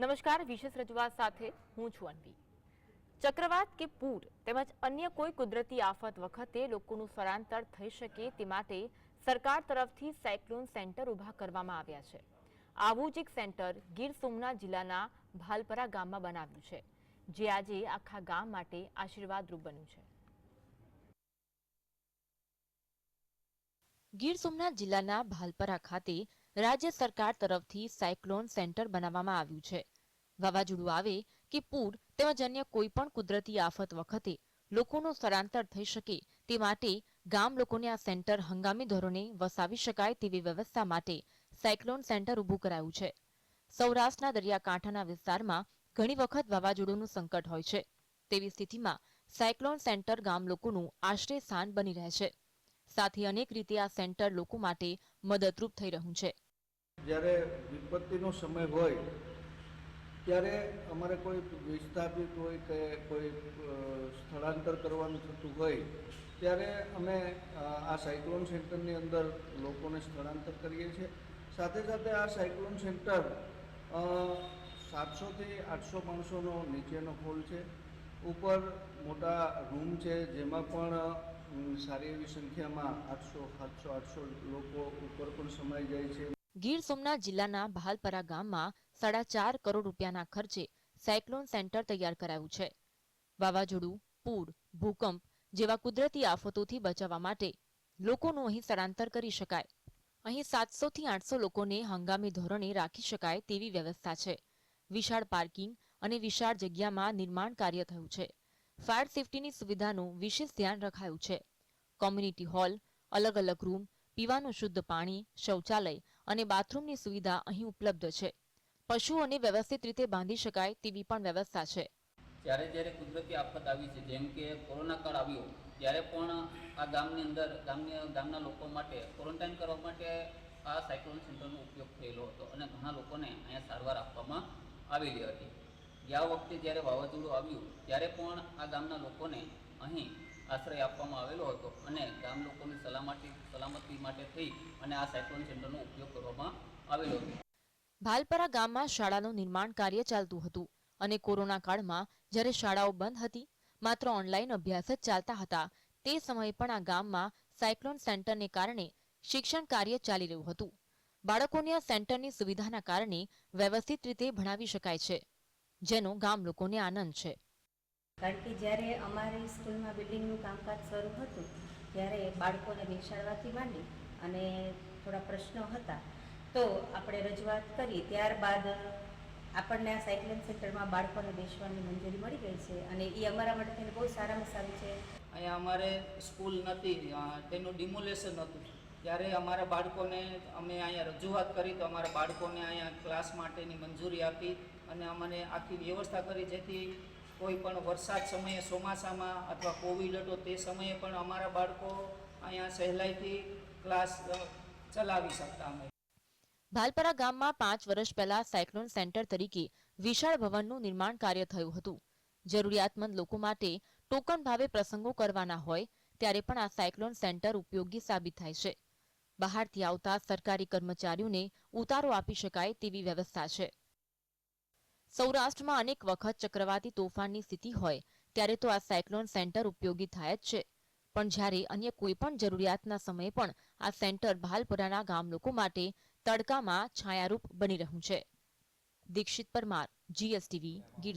નમસ્કાર, વિશેષ રજૂઆત સાથે હું છું અનવી. ચક્રવાત કે પૂર તેમજ અન્ય કોઈ કુદરતી આફત વખતે લોકોનું સ્થળાંતર થઈ શકે તે માટે સરકાર તરફથી સાયક્લોન સેન્ટર ઊભા કરવામાં આવ્યા છે. આવું જ એક સેન્ટર ગીર સોમનાથ જિલ્લાના ભાલપરા ગામમાં બનાવ્યું છે, જે આજે આખા ગામ માટે આશીર્વાદરૂપ બન્યું છે. ગીર સોમનાથ જિલ્લાના ભાલપરા ખાતે રાજ્ય સરકાર તરફથી સાયક્લોન સેન્ટર બનાવવામાં આવ્યું છે. વાવાઝોડું આવે કે પૂર, તેમજ અન્ય કોઈ કુદરતી આફત વખતે લોકોનું સ્થળાંતર થઈ શકે તે માટે ગામ લોકોને આ સેન્ટર હંગામી ધોરણે વસાવી શકાય તેવી વ્યવસ્થા માટે સાયક્લોન સેન્ટર ઊભું કરાયું છે. સૌરાષ્ટ્રના દરિયાકાંઠાના વિસ્તારમાં ઘણી વખત વાવાઝોડુંનું સંકટ હોય છે. તેવી સ્થિતિમાં સાયક્લોન સેન્ટર ગામ લોકોનું આશ્રય સ્થાન બની રહે છે. સાથે અનેક રીતે આ સેન્ટર લોકો માટે મદદરૂપ થઈ રહ્યું છે. જ્યારે વિપત્તિનો સમય હોય, ત્યારે અમારે કોઈ વિસ્થાપિત હોય કે કોઈ સ્થળાંતર કરવાનું થતું હોય, ત્યારે અમે આ સાયક્લોન સેન્ટરની અંદર લોકોને સ્થળાંતર કરીએ છીએ. સાથે સાથે આ સાયક્લોન સેન્ટર સાતસોથી આઠસો માણસોનો નીચેનો હોલ છે. ઉપર મોટા રૂમ છે, જેમાં પણ સારી એવી સંખ્યામાં આઠસો, સાતસો, આઠસો લોકો ઉપર પણ સમાઈ જાય છે. ગીર સોમનાથ જિલ્લાના ભાલપરા ગામમાં સાડા ચાર કરોડ રૂપિયાના ખર્ચે સાયક્લોન સેન્ટર તૈયાર કરાયું છે. વાવાઝોડું, પૂર, ભૂકંપ જેવા કુદરતી આફતોથી બચાવવા માટે લોકોનું અહીં સ્થળાંતર કરી શકાય. અહીં સાતસોથી આઠસો લોકોને હંગામી ધોરણે રાખી શકાય તેવી વ્યવસ્થા છે. વિશાળ પાર્કિંગ અને વિશાળ જગ્યામાં નિર્માણ કાર્ય થયું છે. ફાયર સેફટીની સુવિધાનું વિશેષ ધ્યાન રખાયું છે. કોમ્યુનિટી હોલ અલગ અલગ રૂમ, પીવાનું શુદ્ધ પાણી, શૌચાલય અને બાથરૂમની સુવિધા અહીં ઉપલબ્ધ છે. પશુઓને વ્યવસ્થિત રીતે બાંધી શકાય તેવી પણ વ્યવસ્થા છે. જ્યારે જ્યારે કુદરતી આફત આવી છે, જેમ કે કોરોના કાળ આવ્યો, ત્યારે પણ આ ગામની અંદર, ગામની, ગામના લોકો માટે ક્વોરન્ટાઇન કરવા માટે આ સાયક્લોન સેન્ટરનો ઉપયોગ થયેલો હતો અને ઘણા લોકોને અહીંયા સારવાર આપવામાં આવેલી હતી. ગયા વખતે જ્યારે વાવાઝોડું આવ્યું, ત્યારે પણ આ ગામના લોકોને અહીં આશ્રય આપવામાં આવેલો હતો અને ગામ લોકોની સલામતી સલામતી માટે થઈ અને આ સાયક્લોન સેન્ટરનો ઉપયોગ કરવામાં આવેલો હતો. ભાલપરા ગામમાં શાળાનું નિર્માણ કાર્ય ચાલતું હતું અને કોરોના કાળમાં જ્યારે શાળાઓ બંધ હતી, માત્ર ઓનલાઈન અભ્યાસ જ ચાલતા હતા, તે સમયે પણ આ ગામમાં સાયક્લોન સેન્ટરને કારણે શિક્ષણ કાર્ય ચાલી રહ્યું હતું. બાળકોને આ સેન્ટરની સુવિધાના કારણે વ્યવસ્થિત રીતે ભણાવી શકાય છે, જેનો ગામ લોકોને આનંદ છે. કારણ કે જ્યારે અમારી સ્કૂલમાં બિલ્ડિંગનું કામકાજ શરૂ હતું, ત્યારે બાળકોને બેસાડવાથી માંડી અને થોડા પ્રશ્નો હતા. તો આપણે રજૂઆત કરી. ત્યારબાદ આપણને આ સાયક્લિંગ સેન્ટરમાં બાળકોને બેસવાની મંજૂરી મળી ગઈ છે અને એ અમારા માટે થઈને બહુ સારામાં સારું છે. અહીંયા અમારે સ્કૂલ નથી તેનું ડિમોલેશન હતું. ત્યારે અમારા બાળકોને અમે અહીંયા રજૂઆત કરી તો અમારા બાળકોને અહીંયા ક્લાસ માટેની મંજૂરી આપી અને અમને આખી વ્યવસ્થા કરી જેથી કોઈ પણ વરસાદ સમયે ચોમાસામાં અથવા કોવિડ હતો તે સમયે પણ અમારા બાળકો અહીંયા સહેલાઈથી ક્લાસ ચલાવી શકતા અમે. ભાલપરા ગામમાં પાંચ વર્ષ પહેલા સાયક્લોન સેન્ટર તરીકે વિશાળ ભવનનું નિર્માણ કાર્ય થયું હતું. જરૂરિયાતમંદ લોકો માટે ટોકન ભાવે પ્રસંગો કરવાના હોય, ત્યારે પણ આ સાયક્લોન સેન્ટર ઉપયોગી સાબિત થાય છે. બહારથી આવતા સરકારી કર્મચારીઓને ઉતારો આપી શકાય તેવી વ્યવસ્થા છે. સૌરાષ્ટ્રમાં અનેક વખત ચક્રવાતી તોફાનની સ્થિતિ હોય, ત્યારે તો આ સાયક્લોન સેન્ટર ઉપયોગી થાય જ છે. પણ જ્યારે અન્ય કોઈ પણ જરૂરિયાતના સમયે પણ આ સેન્ટર ભાલપુરાના ગામ લોકો માટે તડકામાં છાયારૂપ બની રહ્યું છે. દીક્ષિત પરમાર, જીએસટીવી, ગીર